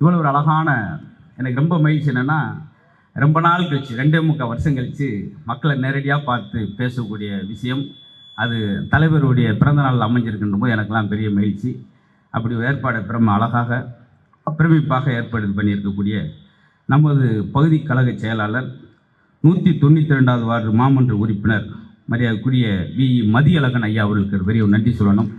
இவ்வளோ ஒரு அழகான எனக்கு ரொம்ப மகிழ்ச்சி என்னென்னா ரொம்ப நாள் கழிச்சு ரெண்டே முக்கால் வருஷம் கழித்து மக்களை நேரடியாக பார்த்து பேசக்கூடிய விஷயம். அது தலைவருடைய பிறந்த நாள் அமைஞ்சிருக்கின்ற போது எனக்கெல்லாம் பெரிய மகிழ்ச்சி. அப்படி ஏற்பாடு பிரம்ம அழகாக பிரமிப்பாக ஏற்பாடு பண்ணியிருக்கக்கூடிய நமது பகுதி கழக செயலாளர் நூற்றி தொண்ணூற்றி ரெண்டாவது வார்டு மாமன்ற உறுப்பினர் மரியாதைக்குரிய வி மதியழகன் ஐயா அவர்களுக்கு பெரிய நன்றி சொல்லணும்.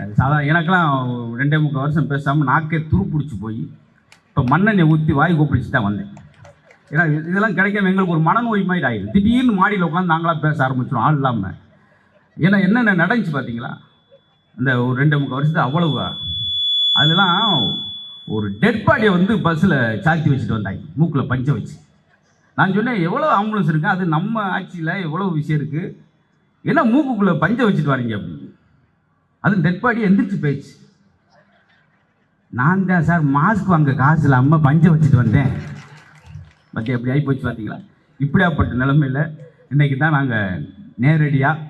அது சாதா எனக்கெல்லாம் ரெண்டே முக்கால் வருஷம் பேசாமல் நாக்கே துருப்பிடிச்சி போய் இப்போ மண்ணெண்ணை ஊற்றி வாய் கூப்பிடிச்சு தான் வந்தேன். ஏன்னா இது- இதெல்லாம் கிடைக்காம எங்களுக்கு ஒரு மனநோய் மாதிரி ஆயிடுது. திடீர்னு மாடியில் உட்காந்து நாங்களாக பேச ஆரம்பிச்சிடும் ஆள் இல்லாமல் ஏன்னா என்னென்ன நடந்துச்சு பார்த்தீங்களா இந்த ஒரு ரெண்டு முக்கால் வருஷத்துக்கு அவ்வளவுவா. அதெல்லாம் ஒரு டெட் பாடியை வந்து பஸ்ஸில் சாத்தி வச்சுட்டு வந்தாங்க. மூக்கில் பஞ்சை வச்சு. நான் சொன்னேன் எவ்வளோ ஆம்புலன்ஸ் இருக்குது அது நம்ம ஆட்சியில் எவ்வளோ விஷயம் இருக்குது என்ன மூக்குக்குள்ளே பஞ்சை வச்சுட்டு வரீங்க அப்படின்னு. அதுவும் டெட் பாடி எந்திரிச்சு போயிடுச்சு. நான் தான் சார் மாஸ்க் வாங்க காசு இல்லாமல் பஞ்சை வச்சுட்டு வந்தேன். பத்தி எப்படி ஆகி போச்சு பார்த்தீங்களா இப்படியாப்பட்ட நிலைமையில் இன்றைக்கி தான் நாங்கள் நேரடியாக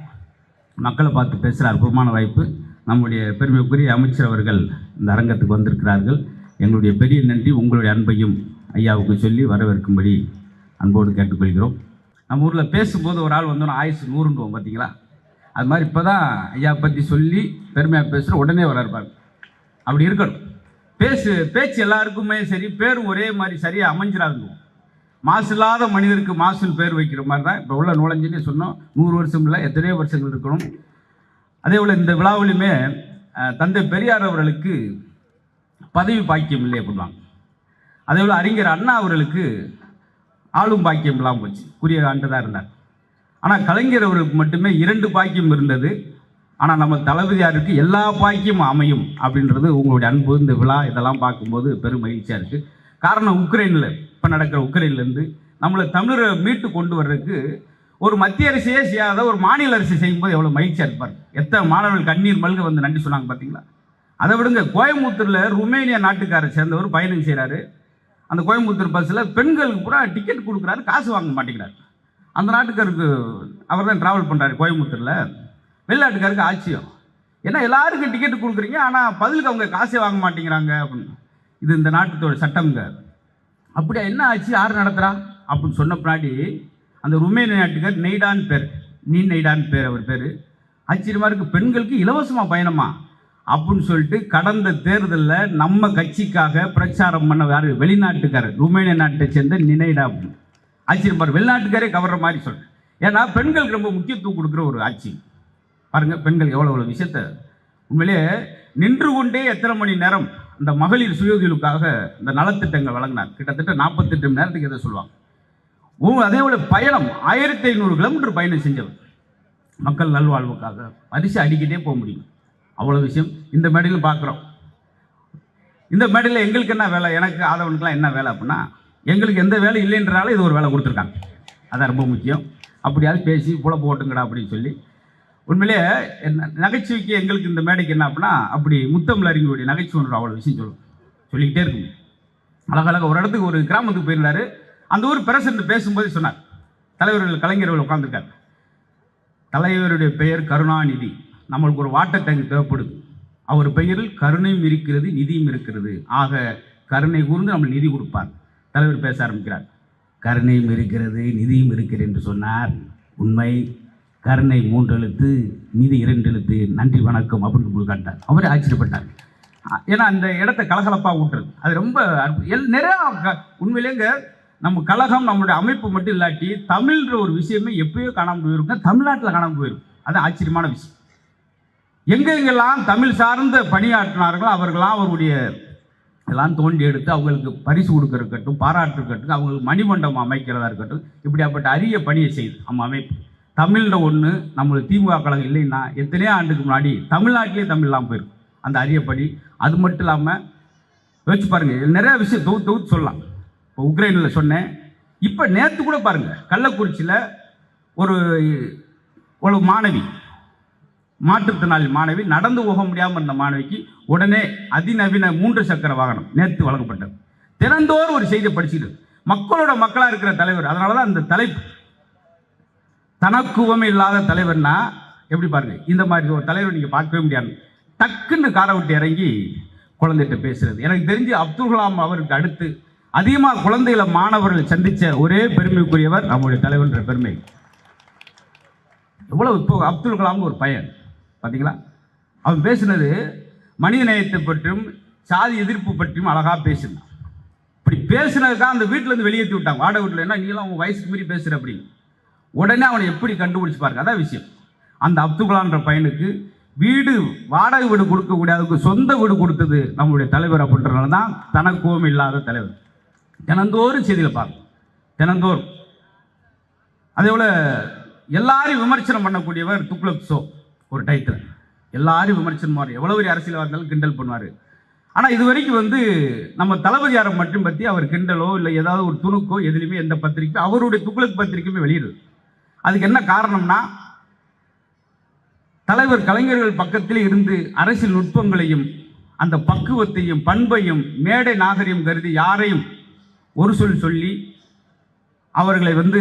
மக்களை பார்த்து பேசுகிற அற்புதமான வாய்ப்பு. நம்முடைய பெருமைக்குரிய அமைச்சர் அவர்கள் இந்த அரங்கத்துக்கு வந்திருக்கிறார்கள். எங்களுடைய பெரிய நன்றி உங்களுடைய அன்பையும் ஐயாவுக்கு சொல்லி வரவேற்கும்படி அன்போடு கேட்டுக்கொள்கிறோம். நம்ம ஊரில் பேசும்போது ஒரு ஆள் வந்தோன்னா ஆயுசு நூறுன்றோம் பார்த்தீங்களா அது மாதிரி இப்போ தான் ஐயா பற்றி சொல்லி பெருமையாக பேசுகிற உடனே வளர்ப்பார் அப்படி இருக்கணும். பேசு பேச்சு எல்லாருக்குமே சரி பேரும் ஒரே மாதிரி சரியாக அமைஞ்சிடாதுங்க. மாசு இல்லாத மனிதருக்கு மாசுன்னு பேர் வைக்கிற மாதிரி தான் இப்போ உள்ள நுழைஞ்சுன்னு சொன்னோம். நூறு வருஷம் இல்லை எத்தனையோ வருஷங்கள் இருக்கணும். அதே போல் இந்த விழாவிலுமே தந்தை பெரியார் அவர்களுக்கு பதவி பாக்கியம் இல்லை அப்படிவாங்க அதே போல் அறிஞர் அண்ணா அவர்களுக்கு ஆளும் பாக்கியம் இல்லாமல் போச்சு. குறிய ஆண்டு தான் இருந்தார். ஆனால் கலைஞர் அவருக்கு மட்டுமே இரண்டு பாக்கியம் இருந்தது. ஆனால் நம்ம தளபதியாருக்கு எல்லா பாக்கியமும் அமையும் அப்படின்றது உங்களுடைய அன்பு. இந்த விழா இதெல்லாம் பார்க்கும்போது பெரும் மகிழ்ச்சியாக இருக்குது காரணம் உக்ரைனில் இப்போ நடக்கிற உக்ரைன்லேருந்து நம்மளை தமிழரை மீட்டு கொண்டு வர்றதுக்கு ஒரு மத்திய அரசையே செய்யாத ஒரு மாநில அரசு செய்யும்போது எவ்வளோ மகிழ்ச்சியாக இருப்பார் எத்தனை மாணவர்கள் கண்ணீர் மல்க வந்து நன்றி சொன்னாங்க பார்த்தீங்களா அதை விடுங்க கோயம்புத்தூரில் ருமேனியா நாட்டுக்காரை சேர்ந்தவர் பயணம் செய்கிறாரு அந்த கோயம்புத்தூர் பஸ்ஸில் பெண்களுக்கு பூரா டிக்கெட் கொடுக்குறாரு காசு வாங்க மாட்டேங்கிறாரு. அந்த நாட்டுக்காருக்கு அவர் தான் ட்ராவல் பண்ணுறாரு கோயம்புத்தூரில். வெளிநாட்டுக்காருக்கு ஆச்சரியம். ஏன்னா எல்லாருக்கும் டிக்கெட் கொடுக்குறீங்க ஆனால் பதிலுக்கு அவங்க காசே வாங்க மாட்டேங்கிறாங்க அப்படின்னு. இது இந்த நாட்டுத்தோட சட்டம்ங்க. அப்படியா என்ன ஆச்சு? யார் நடத்துகிறா அப்படின்னு சொன்ன பின்னாடி அந்த ருமேனிய நாட்டுக்கார் நெய்டான் பேர் நீ நெய்டான் பேர் அவர் பேர். ஆச்சரியமாக இருக்குது பெண்களுக்கு இலவசமாக பயணமா? அப்படின்னு சொல்லிட்டு கடந்த தேர்தலில் நம்ம கட்சிக்காக பிரச்சாரம் பண்ண வேறு வெளிநாட்டுக்காரர் ருமேனிய நாட்டை சேர்ந்த நினைடா அப்படின்னு. இருக்கு. வெளிநாட்டுக்காரே கவர்ற மாதிரி சொல்கிறேன் ஏன்னா பெண்களுக்கு ரொம்ப முக்கியத்துவம் கொடுக்குற ஒரு ஆட்சி. பாருங்கள் பெண்கள் எவ்வளோ எவ்வளோ விஷயத்த. உண்மையிலேயே நின்று கொண்டே எத்தனை மணி நேரம் இந்த மகளிர் சுயோதிகளுக்காக இந்த நலத்திட்டங்கள் வழங்கினார் கிட்டத்தட்ட நாற்பத்தெட்டு மணி நேரத்துக்கு எதை சொல்லுவாங்க? அதே போல பயணம். ஆயிரத்தி ஐநூறு கிலோமீட்டர் பயணம் செஞ்சவர். மக்கள் நல்வாழ்வுக்காக பரிசு அடிக்கிட்டே போக முடியும். அவ்வளோ விஷயம். இந்த மேடையில் பார்க்குறோம். இந்த மேடையில் எங்களுக்கு என்ன வேலை? எனக்கு ஆதவனுக்குலாம் என்ன வேலை அப்படின்னா எங்களுக்கு எந்த வேலை இல்லைன்றாலும் இது ஒரு வேலை கொடுத்துருக்காங்க. அதான் ரொம்ப முக்கியம். அப்படியாவது பேசி புல போட்டுங்கடா அப்படின்னு சொல்லி. உண்மையிலேயே என்ன நகைச்சுவைக்கு எங்களுக்கு இந்த மேடைக்கு என்ன அப்படின்னா அப்படி முத்தமிழ் அறிஞருடைய நகைச்சுவை ஒன்று அவ்வளோ விஷயம் சொல்லும். சொல்லிக்கிட்டே இருக்கும். அழகழக ஒரு இடத்துக்கு ஒரு கிராமத்துக்கு போயிருந்தாரு. அந்த ஊர் பிரசிடண்ட் பேசும்போது சொன்னார். தலைவர்கள் கலைஞர்கள் உட்காந்துருக்கார் தலைவருடைய பெயர் கருணாநிதி. நம்மளுக்கு ஒரு வாட்டர் டேங்க் தேவைப்படுது. அவர் பெயரில் கருணையும் இருக்கிறது நிதியும் இருக்கிறது. ஆக கருணை கூர்ந்து நம்ம நிதி கொடுப்பார். தலைவர் பேச ஆரம்பிக்கிறார். கருணையும் இருக்கிறது நிதியும் இருக்கிறது என்று சொன்னார். உண்மை கருணை மூன்று எழுத்து நிதி இரண்டு எழுத்து நன்றி வணக்கம் அப்படின்னு காட்டார் அவரே ஆச்சரியப்பட்டார். ஏன்னா அந்த இடத்த கலகலப்பாக ஊட்டுறது. அது ரொம்ப அற்பு- எல் நிறையா உண்மையிலேங்க நம்ம கழகம் நம்மளுடைய அமைப்பு மட்டும் இல்லாட்டி தமிழ்ன்ற ஒரு விஷயமே எப்பயோ காணாமல் போயிருக்கும். தமிழ்நாட்டில் காணாமல் போயிருக்கும். அது ஆச்சரியமான விஷயம். எங்கெங்கெல்லாம் தமிழ் சார்ந்த பணியாற்றினார்களோ அவர்களாம் அவருடைய எல்லாம் தோண்டி எடுத்து அவங்களுக்கு பரிசு கொடுக்கறக்கட்டும் இருக்கட்டும் பாராட்டு இருக்கட்டும் அவங்களுக்கு மணிமண்டபம் அமைக்கிறதா இருக்கட்டும் இப்படியாப்பட்ட அரிய பணியை செய்யுது நம்ம அமைப்பு. தமிழில் ஒன்று நம்மளுக்கு திமுக கழகம் இல்லைன்னா எத்தனையோ ஆண்டுக்கு முன்னாடி தமிழ்நாட்டிலே தமிழ் இல்லாமல் போயிருக்கும் அந்த அரிய பணி. அது மட்டும் இல்லாமல் யோசிச்சு பாருங்கள் நிறையா நிறைய விஷயம் தொகுத்து தொகுத்து சொல்லலாம். இப்போ உக்ரைனில் சொன்னேன். இப்போ நேற்று கூட பாருங்கள் கள்ளக்குறிச்சியில் ஒரு ஒரு மாணவி மாற்றுத்திறனாளி மாணவி நடந்து போக முடியாமல் இருந்த மாணவிக்கு உடனே அதிநவீன மூன்று சக்கர வாகனம் நேற்று வழங்கப்பட்டது. தினந்தோறும் ஒரு செய்தியை படிச்சுட்டு மக்களோட மக்களாக இருக்கிற தலைவர் அதனால தான் அந்த தலைப்பு. தனக்குவம் இல்லாத தலைவர்னா எப்படி பாருங்க இந்த மாதிரி ஒரு தலைவர் நீங்கள் பார்க்கவே முடியாது. டக்குன்னு காரை விட்டு இறங்கி குழந்தைகிட்ட பேசுறது. எனக்கு தெரிஞ்சு அப்துல் கலாம் அவருக்கு அடுத்து அதிகமாக குழந்தைகளை மாணவர்கள் சந்தித்த ஒரே பெருமைக்குரியவர் நம்முடைய தலைவர்ன்ற பெருமை. எவ்வளவு இப்போ அப்துல் கலாம்னு ஒரு பையன். பார்த்தீங்களா அவன் பேசினது மனித நேயத்தை பற்றியும் சாதி எதிர்ப்பு பற்றியும் அழகா பேசினான். இப்படி பேசினதுக்காக அந்த வீட்டுல இருந்து வெளியேற்றி விட்டாங்க. வாடகை வீட்டில் என்ன நீலாம் உன் வயசுக்கு மீறி பேசுகிற அப்படின்னு உடனே அவனை எப்படி கண்டுபிடிச்சு பாருங்க. அதான் விஷயம். அந்த அப்துல் பையனுக்கு வீடு வாடகை வீடு கொடுக்கக்கூடிய அதுக்கு சொந்த வீடு கொடுத்தது நம்மளுடைய தலைவர் அப்படின்றனால தான் தனக்கோம் இல்லாத தலைவர். தினந்தோறும் செய்தியில் பார்க்கணும் தினந்தோறும். அதே போல எல்லாரையும் விமர்சனம் பண்ணக்கூடியவர் துக்ளப் சோ. ஒரு டைட்டில் எல்லாரும் விமர்சனம் பண்ணுவார் எவ்வளோ பெரிய அரசியலாக இருந்தாலும் கிண்டல் பண்ணுவார். ஆனால் இது வரைக்கும் வந்து நம்ம தளபதியாரை மட்டும் பற்றி அவர் கிண்டலோ இல்லை ஏதாவது ஒரு துணுக்கோ எதுலையுமே எந்த பத்திரிக்கை அவருடைய துக்ளக் பத்திரிக்கையுமே வெளியிடுது அதுக்கு என்ன காரணம்னா தலைவர் கலைஞர்கள் பக்கத்தில் இருந்து அரசியல் நுட்பங்களையும் அந்த பக்குவத்தையும் பண்பையும் மேடை நாகரிகம் கருதி யாரையும் ஒரு சொல் சொல்லி அவர்களை வந்து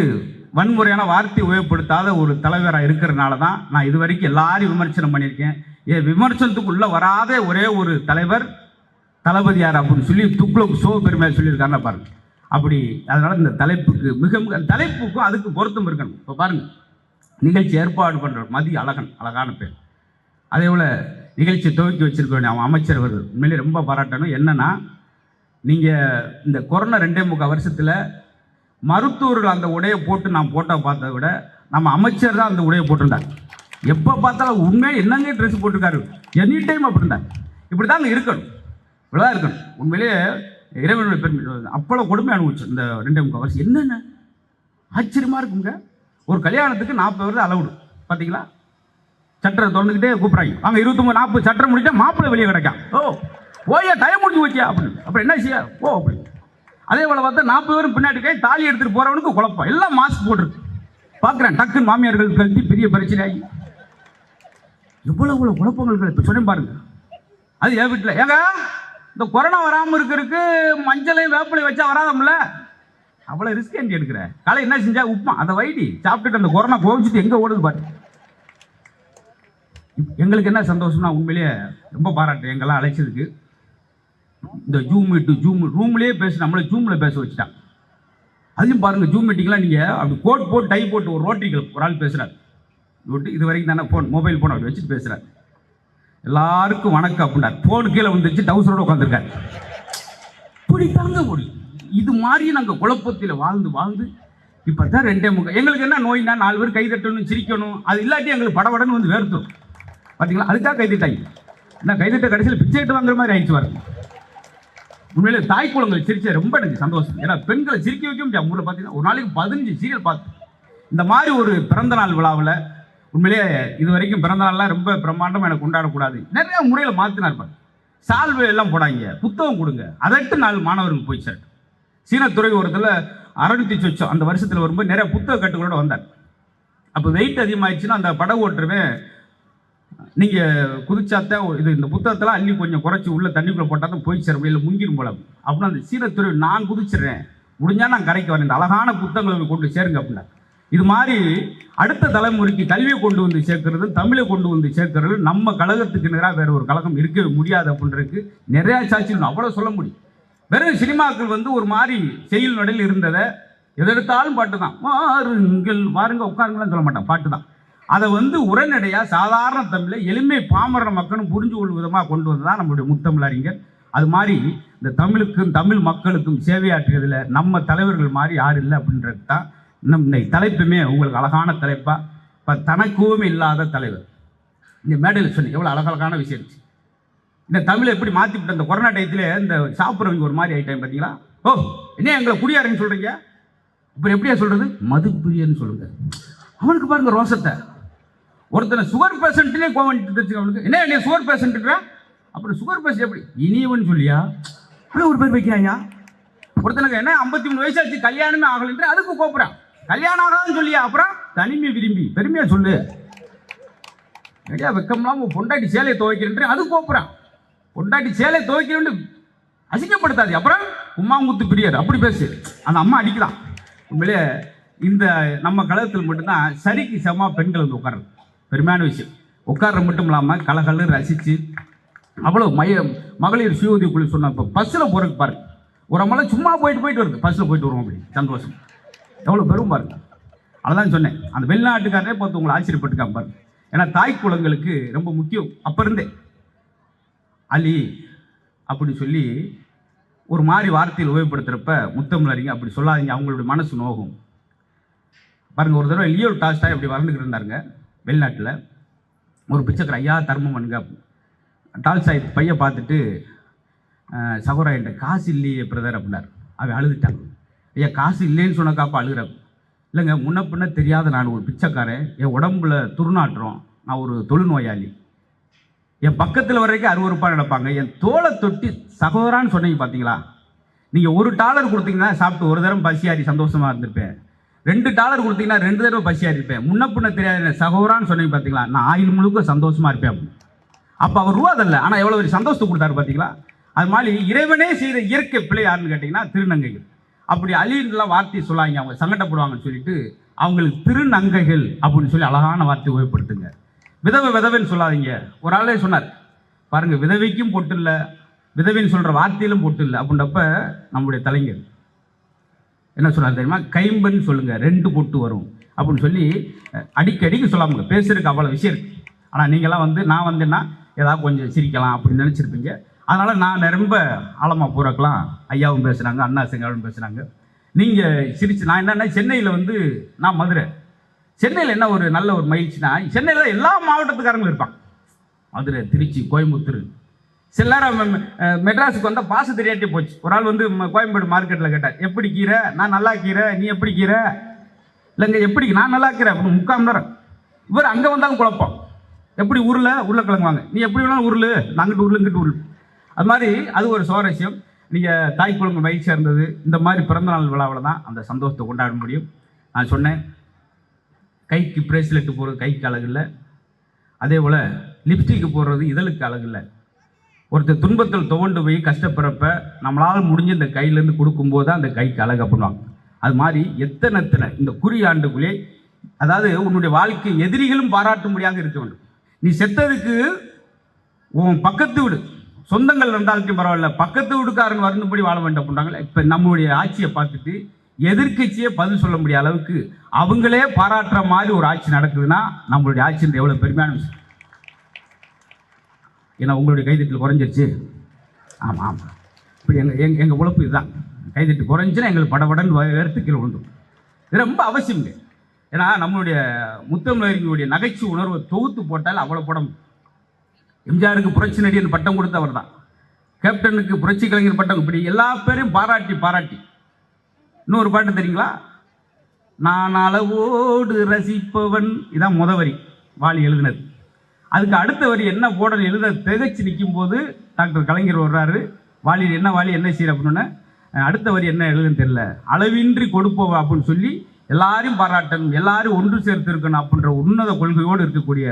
வன்முறையான வார்த்தை உபயோகப்படுத்தாத ஒரு தலைவராக இருக்கிறனால தான் நான் இது வரைக்கும் எல்லாரையும் விமர்சனம் பண்ணியிருக்கேன். என் விமர்சனத்துக்குள்ளே வராத ஒரே ஒரு தலைவர் தளபதியார் அப்படின்னு சொல்லி துக்ளக் சோ பெருமையாக சொல்லியிருக்காருன்னு பாருங்க. அப்படி அதனால் இந்த தலைப்புக்கு மிக மிக தலைப்புக்கும் அதுக்கு பொருத்தம் இருக்கணும். இப்போ பாருங்க. நிகழ்ச்சி ஏற்பாடு பண்ணுற மதி அழகன் அழகான பேர். அதே போல் நிகழ்ச்சி துவக்கி வச்சிருக்க வேண்டிய அவன் அமைச்சர் அவர்கள் உண்மையிலே ரொம்ப பாராட்டணும். என்னென்னா நீங்கள் இந்த கொரோனா ரெண்டே முக்கால் வருஷத்தில் மருத்துவர்கள் அந்த உடையை போட்டு நான் போட்டோ பார்த்ததை விட நம்ம அமைச்சர் தான் அந்த உடையை போட்டிருந்தார். எப்போ பார்த்தாலும் உண்மையாக என்னங்க ட்ரெஸ் போட்டிருக்காரு? எனி டைம் அப்படி இருந்தார் இப்படி தாங்க இருக்கணும். இவ்வளோதான் இருக்கணும். உண்மையிலேயே இறைவனுடைய பெருமை அப்பளோ கொடுமை அனுபவிச்சோம் இந்த ரெண்டே முக்கால் வருஷம். என்னென்ன ஆச்சரியமாக இருக்குங்க. ஒரு கல்யாணத்துக்கு நாற்பது வருது அளவுடு பார்த்தீங்களா சட்டரை திறந்துக்கிட்டே கூப்பிட்றாங்க. வாங்க இருபத்தொம்பது நாற்பது சட்டரை முடிச்சா மாப்பிள்ளை வெளியே கிடைக்கும். ஓ ஓயா டைம் முடிஞ்சு போச்சியா அப்படின்னு. அப்புறம் என்ன செய்ய ஓ அப்படின்னு. அதே போல் பார்த்தா நாற்பது பேரும் பின்னாடி கை தாலி எடுத்துகிட்டு போகிறவனுக்கு குழப்பம். எல்லாம் மாஸ்க் போட்டிருக்கு. பார்க்குறேன் டக்குன்னு மாமியார்கள் கழித்து பெரிய பிரச்சனை ஆகி எவ்வளோ எவ்வளோ குழப்பங்கள் இப்போ சொன்னேன் பாருங்க. அது என் வீட்டில். ஏங்க இந்த கொரோனா வராமல் இருக்கிறதுக்கு மஞ்சளையும் வேப்பிலையும் வச்சா வராதம்ல? அவ்வளோ ரிஸ்க் ஏன் எடுக்கிற? காலை என்ன செஞ்சா? உப்புமா. அதை வைடி சாப்பிட்டுட்டு அந்த கொரோனா கோவிச்சுட்டு எங்கே ஓடுது பாரு. எங்களுக்கு என்ன சந்தோஷம்னா உண்மையிலேயே ரொம்ப பாராட்டு. எங்கெல்லாம் அழைச்சதுக்கு. இந்த ஜூம் மீட்டு ஜூம் ரூம்லேயே பேசி நம்மளை ஜூமில் பேச வச்சுட்டான் அதையும் பாருங்க ஜூம் மீட்டிங்லாம் நீங்கள் அப்படி கோட் போட்டு டை போட்டு ஒரு ரோட்டரிகள் ஒரு ஆள் பேசுகிறார் விட்டு இது வரைக்கும் தானே ஃபோன் மொபைல் ஃபோன் அப்படி வச்சுட்டு பேசுகிறார் எல்லாருக்கும் வணக்கம் அப்படின்னார். ஃபோன் கீழே வந்துச்சு டவுசரோட உட்காந்துருக்காரு இப்படி தாங்க முடியும் இது. மாதிரி நாங்கள் குழப்பத்தில் வாழ்ந்து வாழ்ந்து இப்போ தான் ரெண்டே முகம் எங்களுக்கு என்ன நோய்னா நாலு பேர் கை தட்டணும் சிரிக்கணும் அது இல்லாட்டி எங்களுக்கு படபடன்னு வந்து வேர்த்தும் பார்த்தீங்களா அதுக்காக கை தட்டாங்க. என்ன கை தட்ட கடைசியில் பிச்சை எடுத்து வாங்குற மாதிரி ஆயிடுச்சு வரேன் உண்மையிலே தாய் குளங்கள் சிரிச்ச ரொம்ப எனக்கு சந்தோஷம். ஏன்னா பெண்களை சிரிக்க வைக்க முடியாது. ஊரில் பார்த்தீங்கன்னா ஒரு நாளைக்கு பதினஞ்சு சீரியல் பார்த்து. இந்த மாதிரி ஒரு பிறந்த நாள் விழாவில் உண்மையிலேயே இது வரைக்கும் பிறந்த நாள்லாம் ரொம்ப பிரம்மாண்டம் எனக்கு கொண்டாடக்கூடாது. நிறைய முறையில் மாற்றினா இருப்பாங்க சால்வை எல்லாம் போடாங்க புத்தகம் கொடுங்க. அதட்டு நாலு மாணவர்கள் போய் சார் சீனத்துறை ஒருத்தில் அறுநூத்தி சொச்சம் அந்த வருஷத்தில் வரும்போது நிறைய புத்தக கட்டுகளோட வந்தார். அப்போ வெயிட் அதிகமாகிடுச்சுன்னா அந்த படகு ஓட்டுறவே நீங்கள் குதிச்சாத்தான் இது இந்த புத்தகத்தெல்லாம் அள்ளி கொஞ்சம் குறைச்சி உள்ள தண்ணிக்குள்ளே போட்டால் தான் போய் சேர முடியல முங்கிரும் போல. அப்படின்னு அந்த சீனத்துறை நான் குதிச்சிடுறேன். முடிஞ்சா நான் கரைக்கு வரேன். இந்த அழகான புத்தகங்களை கொண்டு சேருங்க அப்படின்னா. இது மாதிரி அடுத்த தலைமுறைக்கு கல்வியை கொண்டு வந்து சேர்க்கறது தமிழை கொண்டு வந்து சேர்க்கறது நம்ம கழகத்துக்கு நேராக வேற ஒரு கழகம் இருக்கவே முடியாது அப்படின்றதுக்கு நிறைய சாட்சிகள். அவ்வளோ சொல்ல முடியும். வெறும் சினிமாக்கள் வந்து ஒரு மாதிரி செயல் நடையில் இருந்ததை எதெடுத்தாலும் பாட்டு தான் வாருங்கள் வாருங்க உட்காருங்களான்னு சொல்ல மாட்டேன். பாட்டு தான் அதை வந்து உடனடியாக சாதாரண தமிழை எளிமை பாமர மக்களும் புரிஞ்சு கொள்ளும் விதமாக கொண்டு வந்து தான் நம்மளுடைய முத்தமிழ் அறிஞர். அது மாதிரி இந்த தமிழுக்கும் தமிழ் மக்களுக்கும் சேவையாற்றியதில் நம்ம தலைவர்கள் மாதிரி யாரும் இல்லை அப்படின்றது தான் நம் இன்னைக்கு தலைப்புமே உங்களுக்கு அழகான தலைப்பாக இப்போ தனக்குவும் இல்லாத தலைவர். இந்த மேடையில் சொல்லி எவ்வளோ அழகழகான விஷயம் இருந்துச்சு. இந்த தமிழை எப்படி மாற்றிவிட்ட இந்த கொரோனா டயத்தில் இந்த சாப்பிட்றவங்க ஒரு மாதிரி ஆயிட்டாங்க பார்த்தீங்களா ஓ என்ன எங்களை குடியாருன்னு சொல்கிறீங்க இப்போ எப்படியா சொல்கிறது மது சொல்லுங்கள் அவனுக்கு பாருங்கள் ரோசத்தை. ஒருத்தனை சுகர் பேஷண்ட்லேயே கோவம் தெரிஞ்சுக்க அவனுக்கு. என்ன நீ சுகர் பேஷண்ட்டுன்றா அப்புறம் சுகர் பேஷண்ட் எப்படி? இனியவன் சொல்லியா? அப்படி ஒரு பேர் வைக்கிறாயா? ஒருத்தனுக்கு என்ன? ஐம்பத்தி மூணு வயசாச்சு கல்யாணமே ஆகலைன்ற அதுக்கு கோப்புறான் கல்யாணம் ஆகாதுன்னு சொல்லியா? அப்புறம் தனிமை விரும்பி. பெருமையா சொல்லு. நிறையா வெக்கம்லாம் உன் பொண்டாட்டி சேலையை துவைக்கிறேன் அது கோப்புறான் பொண்டாட்டி சேலையை துவைக்கிறேன்னு அசிங்கப்படுத்தாது. அப்புறம் உமாங்குத்து பிரியர் அப்படி பேசு. அந்த அம்மா அடிக்கலாம் உண்மையிலே இந்த நம்ம கழகத்தில் மட்டும்தான் சரிக்கு சமமாக பெண்கள் வந்து உட்கார்றது. பெருமையான விஷயம். உட்கார்றது மட்டும் இல்லாமல் கலகலன்னு ரசித்து அவ்வளோ மைய மகளிர் சுய உதவி குழு சொன்ன இப்போ பஸ்ஸில் போகிறதுக்கு பாருங்க. ஒரு அம்மாலாம் சும்மா போயிட்டு போயிட்டு வருது. பஸ்ஸில் போயிட்டு வருவோம் அப்படி. சந்தோஷம். எவ்வளோ பெரும் பாருங்க. அதான் சொன்னேன். அந்த வெளிநாட்டுக்காரரே பார்த்து உங்களை ஆச்சரியப்பட்டுக்காம பாருங்க. ஏன்னா தாய் குலங்களுக்கு ரொம்ப முக்கியம். அப்போ இருந்தே. அலி அப்படி சொல்லி ஒரு மாதிரி வார்த்தையில் உபயோகப்படுத்துகிறப்ப முத்தமிழறிங்க அப்படி சொல்லாதீங்க. அவங்களுடைய மனசு நோகும். பாருங்கள் ஒரு தடவை லியோ டாஸ்டாய் அப்படி வளர்ந்துக்கிட்டு இருந்தாருங்க. வெளிநாட்டில் ஒரு பிச்சைக்கிற ஐயா தர்மம் பண்ணுங்க டால்சாய் பைய பார்த்துட்டு சகோரா என்கிட்ட காசு இல்லையே பிரதர் அப்படின்னார் அவன் அழுதுட்டான். ஐயா காசு இல்லைன்னு சொன்னக்காப்பா அழுகிறான் இல்லைங்க முன்ன பின்ன தெரியாத நான் ஒரு பிச்சைக்காரன். என் உடம்புல துர்நாற்றம். நான் ஒரு தொழுநோயாளி. என் பக்கத்தில் வரைக்கும் அறுவறுப்பாக நடப்பாங்க. என் தோலை தொட்டி சகோதரான்னு சொன்னீங்க பார்த்தீங்களா நீங்கள் ஒரு டாலர் கொடுத்தீங்கன்னா சாப்பிட்டு ஒரு தரம் பசியாரி சந்தோஷமாக இருந்திருப்பேன். ரெண்டு டாலர் கொடுத்தீங்கன்னா ரெண்டு தடவை பசியாக இருப்பேன். முன்ன பின்ன தெரியாத சகோரான்னு சொன்னீங்க பார்த்தீங்களா நான் ஆயுள் முழுக்க சந்தோஷமாக இருப்பேன் அப்போ அவர் ரூபா ரூபாதல்ல ஆனால் எவ்வளோ ஒரு சந்தோஷத்தை கொடுத்தாரு பார்த்தீங்களா அது மாதிரி இறைவனே செய்த இயற்கை பிள்ளை யாருன்னு கேட்டிங்கன்னா திருநங்கைகள். அப்படி அழின்லாம் வார்த்தையை சொல்லாங்க. அவங்க சங்கடப்படுவாங்கன்னு சொல்லிட்டு அவங்களுக்கு திருநங்கைகள் அப்படின்னு சொல்லி அழகான வார்த்தை உபயோகப்படுத்துங்க. விதவை விதவைன்னு சொல்லாதீங்க. ஒரு ஆளே சொன்னார். பாருங்கள் விதவைக்கும் பொட்டு இல்லை விதவின்னு சொல்கிற வார்த்தையிலும் பொட்டு இல்லை. அப்படின்றப்ப நம்முடைய தலைஞர் என்ன சொல்கிறார் தெரியுமா? கைம்பன் சொல்லுங்க ரெண்டு பொட்டு வரும். அப்படின்னு சொல்லி அடிக்கடிக்கு சொல்லாமுங்க பேசுறதுக்கு அவ்வளோ விஷயம் இருக்கு. ஆனால் நீங்களாம் வந்து நான் வந்தேன்னா ஏதாவது கொஞ்சம் சிரிக்கலாம் அப்படின்னு நினச்சிருப்பீங்க. அதனால் நான் ரொம்ப ஆழமாக பூரக்கலாம் ஐயாவும் பேசுகிறாங்க அண்ணா சிங்காவும் பேசுகிறாங்க நீங்கள் சிரிச்சு நான் என்னென்னா சென்னையில் வந்து நான் மதுரை சென்னையில் என்ன ஒரு நல்ல ஒரு மகிழ்ச்சினா சென்னையில் எல்லா மாவட்டத்துக்காரங்களும் இருப்பாங்க. மதுரை திருச்சி கோயம்புத்தூர் சில நேரம் மெ- மெட்ராஸுக்கு வந்தால் பாச தெரியாட்டி போச்சு. ஒரு ஆள் வந்து கோயம்பேடு மார்க்கெட்டில் கேட்டார் எப்படி கீரை? நான் நல்லா கீரை நீ எப்படி கீரை? இல்லைங்க எப்படி? நான் நல்லா கீரை. அப்படின்னு முக்கால் மணி நேரம். இவர் அங்கே வந்தாலும் குழப்பம். எப்படி உருளை? உருளைக்கிழங்கு வாங்க நீ எப்படி வேணாலும் உருள். நாங்கிட்டு உருளு இங்கிட்டு அது மாதிரி அது ஒரு சுவாரஸ்யம். நீங்கள் தாய் குழம்பு மகிழ்ச்சியாக இருந்தது இந்த மாதிரி பிறந்தநாள் விழாவில் தான் அந்த சந்தோஷத்தை கொண்டாட முடியும். நான் சொன்னேன் கைக்கு பிரேஸ்லெட்டு போடுறது கைக்கு அழகு இல்லை. அதே போல் லிப்ஸ்டிக்கு போடுறது இதழுக்கு அழகு இல்லை. ஒருத்தர் துன்பத்தில் துவண்டு போய் கஷ்டப்படுறப்ப நம்மளால் முடிஞ்சு இந்த கையிலேருந்து கொடுக்கும்போது தான் அந்த கைக்கு அழகு பண்ணுவாங்க. அது மாதிரி எத்தனை எத்தனை இந்த குறியாண்டுக்குள்ளே அதாவது உன்னுடைய வாழ்க்கை எதிரிகளும் பாராட்டும்படியாக இருக்க வேண்டும். நீ செத்ததுக்கு உன் பக்கத்து வீடு சொந்தங்கள் இருந்தாலும் பரவாயில்ல பக்கத்து வீடுக்காரன் வருந்தபடி வாழ வேண்டும் அப்படின்றாங்களே. இப்போ நம்மளுடைய ஆட்சியை பார்த்துட்டு எதிர்கட்சியே பதில் சொல்ல முடிய அளவுக்கு அவங்களே பாராட்டுற மாதிரி ஒரு ஆட்சி நடக்குதுன்னா நம்மளுடைய ஆட்சி எவ்வளோ பெருமையான விஷயம். ஏன்னா உங்களுடைய கைதட்டல் குறைஞ்சிருச்சு. ஆமாம் ஆமாம் இப்படி எங்கள் எங்கள் எங்கள் உழைப்பு இதுதான். கைதட்டு குறைஞ்சுன்னா எங்களுக்கு படபடன் வேர்த்து கீழே விழுந்துடும் இது ரொம்ப அவசியங்க ஏன்னா நம்மளுடைய முத்தமிழர்களுடைய நகைச்சுவை உணர்வை தொகுத்து போட்டால் அவ்வளோ படம் எம்ஜிஆருக்கு புரட்சி நடிகன் பட்டம் கொடுத்தவர் தான். கேப்டனுக்கு புரட்சி கலைஞர் பட்டம் இப்படி எல்லா பேரையும் பாராட்டி பாராட்டி. இன்னொரு பாட்டு தெரியுங்களா? நான் அளவோடு ரசிப்பவன். இதான் முதவரி. வாலி எழுதினது. அதுக்கு அடுத்த வரி என்ன போடணும் எழுத திகைச்சு நிற்கும் போது டாக்டர் கலைஞர் வர்றாரு. வாலி என்ன வாலி என்ன செய்யற அப்படின்னு. அடுத்த வரி என்ன எழுதுன்னு தெரியல. அளவின்றி கொடுப்போம் அப்படின்னு சொல்லி எல்லாரையும் பாராட்டணும் எல்லாரும் ஒன்று சேர்த்து இருக்கணும் அப்படின்ற உன்னத கொள்கையோடு இருக்கக்கூடிய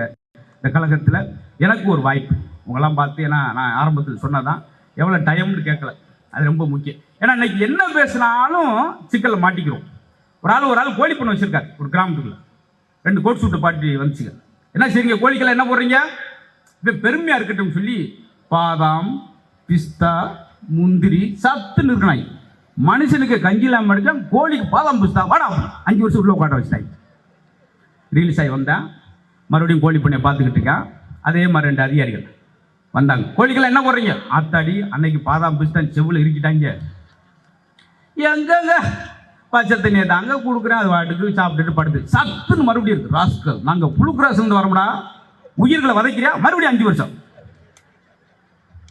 இந்த கழகத்தில் எனக்கு ஒரு வாய்ப்பு. உங்களாம் பார்த்து ஏன்னா நான் ஆரம்பத்தில் சொன்னதான் எவ்வளோ டைம்னு கேட்கல. அது ரொம்ப முக்கியம். ஏன்னா இன்னைக்கு என்ன பேசினாலும் சிக்கலில் மாட்டிக்கிறோம். ஒரு ஆள் ஒரு ஆள் கோழி பண்ண வச்சுருக்காரு ஒரு கிராமத்துக்குள்ள. ரெண்டு கோட் சூட்டு பாட்டி வந்துச்சுங்க. என்ன செய்றீங்க? கோழிக்கெல்லாம் என்ன போடுறீங்க? இப்போ பெருமையாக இருக்கட்டும் சொல்லி பாதாம் பிஸ்தா முந்திரி சத்துன்னு இருக்கணும் மனுஷனுக்கு கஞ்சி இல்லாமல் எடுக்க கோழிக்கு பாதாம் பிஸ்தா வாடா. அஞ்சு வருஷம் உள்ள உட்காட்ட வச்சுட்டாங்க ரிலீஸ் ஆகி வந்தேன். மறுபடியும் கோழி பண்ணையை பார்த்துக்கிட்டு இருக்கேன். அதே மாதிரி ரெண்டு அதிகாரிகள் வந்தாங்க. கோழிக்கெல்லாம் என்ன போடுறீங்க? ஆத்தாடி அன்னைக்கு பாதாம் பிஸ்தான் செவ்வில் இருக்கிட்டாங்க எங்கங்க? பச்சை தண்ணியை அங்கே கொடுக்குறேன். அது வாட்டுக்கு சாப்பிட்டுட்டு படுத்து. சத்துன்னு மறுபடியும் இருக்கு. ராஸ்கல். நாங்கள் புழுக்ராஸ் இருந்து வரோம்டா உயிர்களை வதைக்கிறியா? மறுபடியும் அஞ்சு வருஷம்.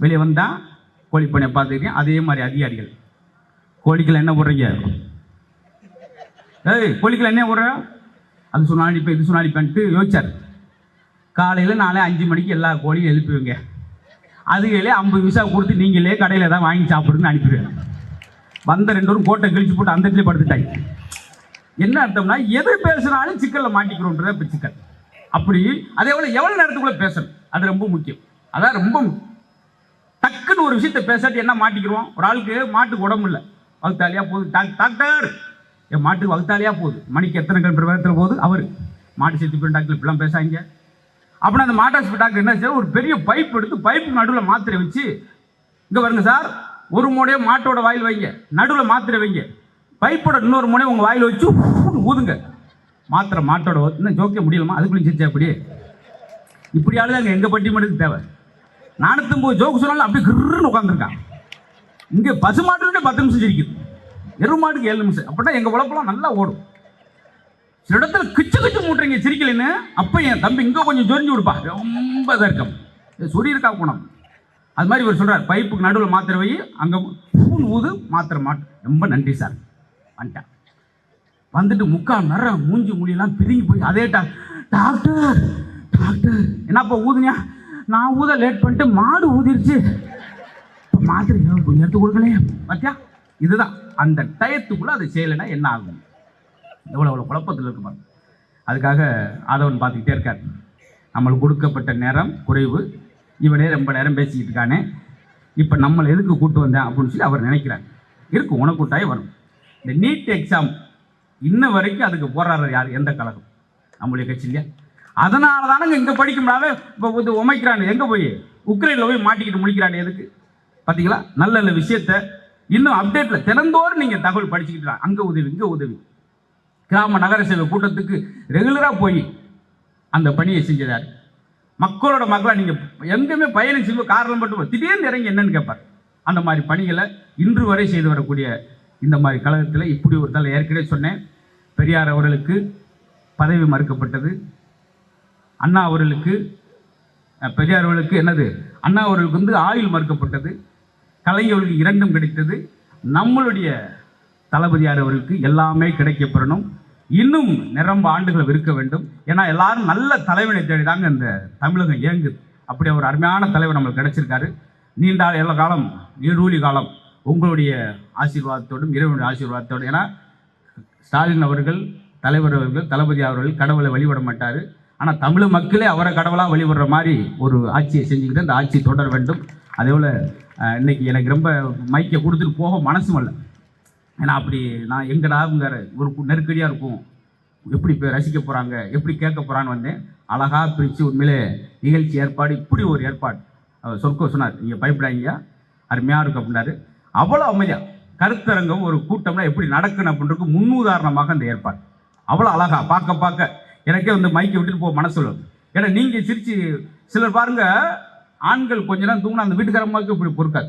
வெளியே வந்தா கோழி பண்ணையை பார்த்துக்கிறேன் அதே மாதிரி அதிகாரிகள். கோழிக்கெல்லாம் என்ன போடுறீங்க? ஏய் கோழிக்கில் என்ன போடுற? அது சொன்னாடிப்பேன் இது சொன்னாடிப்பேன்ட்டு யோசிச்சார். காலையில் நாளை அஞ்சு மணிக்கு எல்லா கோழியும் எழுப்பிவிங்க. அதுகளே ஐம்பது விசா கொடுத்து நீங்களே கடையில் தான் வாங்கி சாப்பிடுங்கன்னு அனுப்பிடுவேன். வந்த ரெண்டு பேரும் கோட்டை கிழிச்சு போட்டு அந்த இடத்துல படுத்துட்டாங்க என்ன அர்த்தம்னா எது பேசுனாலும் சிக்கலில் மாட்டிக்கிறோன்றத இப்போ சிக்கல். அப்படி அதே போல் எவ்வளோ நேரத்துக்குள்ளே பேசணும்? அது ரொம்ப முக்கியம். அதான் ரொம்ப டக்குன்னு ஒரு விஷயத்த பேசாட்டி என்ன மாட்டிக்கிறோம்? ஒரு ஆளுக்கு மாட்டுக்கு உடம்பு இல்லை. வகுத்தாலியாக போகுது. Talk- doctor! என் மாட்டுக்கு வகுத்தாலியாக போகுது. மணிக்கு எத்தனை கிலோமீட்டர் வேகத்தில் போகுது? அவர். மாட்டு சேர்த்து போய் டாக்டர். இப்படிலாம் பேசாங்க அப்புறம் அந்த மாட்டாஸ்பி டாக்டர் என்ன செய்ய ஒரு பெரிய பைப் எடுத்து பைப்பு நடுவில் மாத்திரை வச்சு இங்கே வருங்க சார் ஒரு முனையை மாட்டோட வாயில் வைங்க. நடுவில் மாத்திரை வைங்க. பைப்போட இன்னொரு முனையை உங்கள் வாயில் வச்சு ஊதுங்க. மாத்திரை மாட்டோட இன்னும் ஜோக்க முடியலமா? அதுக்குள்ளே சிரிச்சா அப்படி இப்படி ஆளுதாங்க எங்கள் பட்டிமன்றத்துக்கு தேவை. நானூற்றம்பது ஜோக்கு சொன்னாலும் அப்படியே கிருன்னு உட்காந்துருக்கான் இங்கே பசுமாட்டுக்கிட்டே பத்து நிமிஷம் சிரிக்குது. எருமாட்டுக்கு ஏழு நிமிஷம். அப்படின்னா எங்கள் உழப்பெல்லாம் நல்லா ஓடும். சில இடத்துல கிச்சு கிச்சு மூட்டுறீங்க சிரிக்கலைன்னு அப்போ என் தம்பி இங்கே கொஞ்சம் சொரிஞ்சு விடுப்பா. ரொம்ப இதாக இருக்கும் சொறி இருக்கா குணம். அது மாதிரி இவர் சொல்கிறார் பைப்புக்கு நடுவில் மாத்திரை வை அங்கே ஃபோன் ஊது மாத்திரை மாட்டு. ரொம்ப நன்றி சார். வந்துட்டான் வந்துட்டு முக்கால் நேரம் மூஞ்சி மொழியெல்லாம் பிரிங்கி போய் அதே டா டாக்டர் டாக்டர். என்னப்பா ஊதுனியா? நான் ஊத லேட் பண்ணிட்டு மாடு ஊதிருச்சு. இப்போ மாத்திரை கொஞ்சம் எடுத்து கொடுக்கலையே? பார்த்தியா இதுதான். அந்த டயத்துக்குள்ளே அதை செய்யலைன்னா என்ன ஆகும்? எவ்வளோ எவ்வளோ குழப்பத்தில் இருக்கு பாருங்க. அதுக்காக ஆதவன் பார்த்துக்கிட்டே இருக்கார். நம்மளுக்கு கொடுக்கப்பட்ட நேரம் குறைவு. இவனே ரொம்ப நேரம் பேசிக்கிட்டு இருக்கானே. இப்போ நம்மளை எதுக்கு கூட்டு வந்தேன் அப்படின்னு சொல்லி அவர் நினைக்கிறார். இருக்கும் உனக்கு வரும். இந்த நீட் எக்ஸாம் இன்ன வரைக்கும் அதுக்கு போராடுறது யார்? எந்த கழகம்? நம்மளுடைய கட்சி இல்லையா? அதனால தானங்க இங்கே படிக்க முடியாத இப்போ இது உமைக்கிறானு. எங்கே போய்? உக்ரைனில் போய் மாட்டிக்கிட்டு முடிக்கிறானு எதுக்கு? பார்த்தீங்களா நல்ல நல்ல விஷயத்த இன்னும் அப்டேட்டில் திறந்தோறும் நீங்கள் தகவல் படிச்சுக்கிட்டு அங்கே உதவி இங்கே உதவி. கிராம நகர சேவை கூட்டத்துக்கு ரெகுலராக போய் அந்த பணியை செஞ்சதார் மக்களோட மக்களாக நீங்கள் எங்கேயுமே பயணம் செய்வோம் காரணம் மட்டும் திடீர்னு இறங்கி என்னன்னு கேட்பார். அந்த மாதிரி பணிகளை இன்று வரை செய்து வரக்கூடிய இந்த மாதிரி கழகத்தில் இப்படி ஒரு தலை ஏற்கனவே சொன்னேன். பெரியார் அவர்களுக்கு பதவி மறுக்கப்பட்டது. அண்ணா அவர்களுக்கு பெரியார் அவர்களுக்கு என்னது? அண்ணா அவர்களுக்கு வந்து ஆயுள் மறுக்கப்பட்டது. கலைஞர்களுக்கு இரண்டும் கிடைத்தது. நம்மளுடைய தளபதியார் அவர்களுக்கு எல்லாமே கிடைக்கப்பெறணும். இன்னும் நிரம்ப ஆண்டுகள் இருக்க வேண்டும். ஏன்னா எல்லாரும் நல்ல தலைவனை தேடி தாங்க இந்த தமிழகம் இயங்குது. அப்படி ஒரு அருமையான தலைவர் நம்மளுக்கு கிடைச்சிருக்காரு. நீண்ட எல்லா காலம் நீடூழி காலம் உங்களுடைய ஆசீர்வாதத்தோடும் இறைவனுடைய ஆசீர்வாதத்தோடும். ஏன்னா ஸ்டாலின் அவர்கள் தலைவர் அவர்கள் தளபதி அவர்கள் கடவுளை வழிபட மாட்டார். ஆனால் தமிழ் மக்களே அவரை கடவுளாக வழிபடுற மாதிரி ஒரு ஆட்சியை செஞ்சுக்கிட்டு அந்த ஆட்சி தொடர வேண்டும். அதே போல் இன்னைக்கு எனக்கு ரொம்ப மைக்கை கொடுத்துட்டு போக மனசும் இல்லை ஏன்னா அப்படி நான் எங்கடாங்கிற ஒரு நெருக்கடியாக இருக்கும் எப்படி இப்போ ரசிக்க போகிறாங்க எப்படி கேட்க போகிறான்னு வந்தேன். அழகாக பிரித்து உண்மையிலே நிகழ்ச்சி ஏற்பாடு இப்படி ஒரு ஏற்பாடு. சொற்க சொன்னார். நீங்கள் பயப்படாதீங்க. அருமையாக இருக்கும் அப்படின்னாரு. அவ்வளோ அமைதியாக கருத்தரங்கம் ஒரு கூட்டம்னா எப்படி நடக்கணும் அப்படின்றது முன்னுதாரணமாக அந்த ஏற்பாடு. அவ்வளோ அழகா. பார்க்க பார்க்க. எனக்கே வந்து மைக்கை விட்டுட்டு போக மனசு வரும் ஏன்னா நீங்கள் சிரிச்சு சிலர் பாருங்க ஆண்கள் கொஞ்ச நேரம் தூங்கினா அந்த வீட்டுக்காரம்மாவுக்கு இப்படி பொறுக்காது.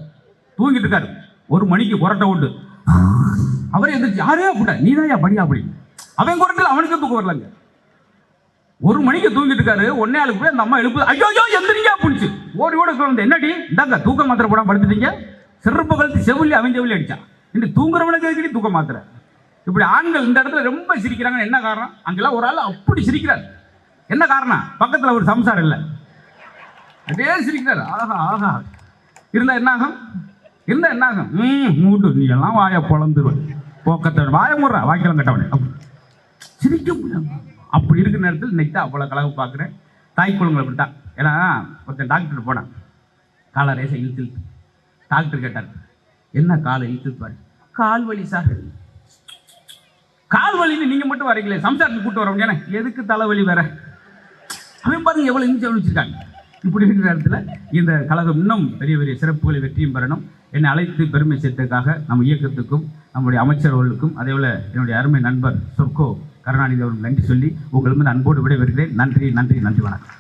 தூங்கிட்டு இருக்காரு. ஒரு மணிக்கு புரட்ட விட்டு அவரே எந்திரிச்சு யாரே அப்படிட்டா நீ தான் படியா அப்படி? அவன் குரத்தில் அவனுக்கு தூக்கம் வரலங்க ஒரு மணிக்கு தூங்கிட்டு இருக்காரு ஒன்னே ஆளுக்கு போய் அந்த அம்மா எழுப்பு ஐயோ ஐயோ எந்திரிங்க அப்படிச்சு ஓடி ஓட சொல்ல என்னடி? இந்தாங்க தூக்க மாத்திரை போடாம படுத்துட்டீங்க. சிறப்பு கழுத்து செவிலி அவன் செவிலி அடிச்சான் இந்த தூங்குறவனுக்கு எதுக்கடி தூக்க மாத்திரை? இப்படி ஆண்கள் இந்த இடத்துல ரொம்ப சிரிக்கிறாங்க என்ன காரணம்? அங்கெல்லாம் ஒரு ஆள் அப்படி சிரிக்கிறார். என்ன காரணம்? பக்கத்தில் ஒரு சம்சாரம் இல்லை. அப்படியே சிரிக்கிறார். ஆகா ஆகா இருந்தா என்ன ஆகும்? இருந்தா என்ன ஆகும்? ம் மூட்டு நீ எல்லாம் வாயை பொழந்துருவேன் போக்கத்தை வாய முடுறா வாய்க்கலாம் கட்டவனே சிரிக்க முடியாது அப்படி இருக்கிற நேரத்தில் இன்னைக்கு தான் அவ்வளோ கலவை பார்க்குறேன். தாய் குழந்தை அப்படி தான் ஏன்னா ஒருத்தன் டாக்டர் போனான் காலை ரேசை இழுத்து இழுத்து. டாக்டர் கேட்டார் என்ன காலை இழுத்து பாரு? கால் வலி சார் கால் வலின்னு நீங்கள் மட்டும் வரீங்களே சம்சாரத்துக்கு கூப்பிட்டு வரவங்க ஏன்னா எதுக்கு தலைவலி வேற? அவன் பாருங்க எவ்வளோ இஞ்சி வச்சிருக்காங்க. இப்படி இருக்கிற இடத்துல இந்த கழகம் இன்னும் பெரிய பெரிய சிறப்புகளை வெற்றியும் பெறணும். என்னை அழைத்து பெருமை சேர்த்ததுக்காக நம்ம இயக்கத்துக்கும் நம்முடைய அமைச்சர் அவர்களுக்கும் அதேபோல் என்னுடைய அருமை நண்பர் சொர்க்கோ கருணாநிதி அவர்களுக்கு நன்றி சொல்லி உங்களிடம் அன்போடு விடைபெறுகிறேன். நன்றி நன்றி நன்றி வணக்கம்.